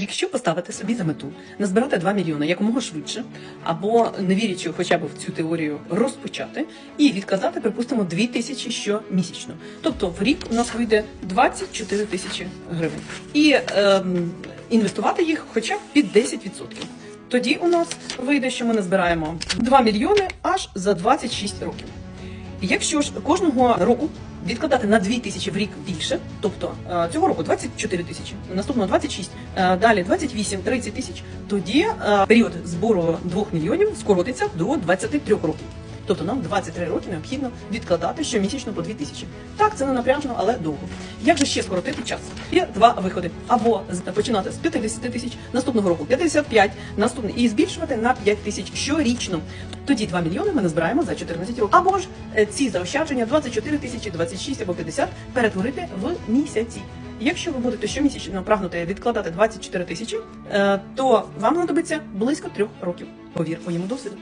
Якщо поставити собі за мету назбирати 2 мільйони якомога швидше, або не вірячи хоча б в цю теорію, розпочати і відкладати, припустимо, 2 тисячі щомісячно. Тобто в рік у нас вийде 24 тисячі гривень. І ем, інвестувати їх хоча б під 10%. Тоді у нас вийде, що ми назбираємо 2 мільйони аж за 26 років. Якщо ж кожного року відкладати на 2 тисячі в рік більше, тобто е, цього року 24 тисячі, наступного 26, е, далі 28, 30 тисяч, тоді е, період збору 2 мільйонів скоротиться до 23 років. Тобто нам 23 роки необхідно відкладати щомісячно по 2 тисячі. Так, це не напряжно, але довго. Як же ще скоротити час? Є два виходи. Або починати з 50 тисяч, наступного року 55, наступний і збільшувати на 5 тисяч щорічно. Тоді 2 мільйони ми назбираємо за 14 років. Або ж е, ці заощадження 24 тисячі, 26 або 50 перетворити в місяці. Якщо ви будете щомісячно прагнути відкладати 24 тисячі, е, то вам знадобиться близько трьох років. Повір моєму досвіду.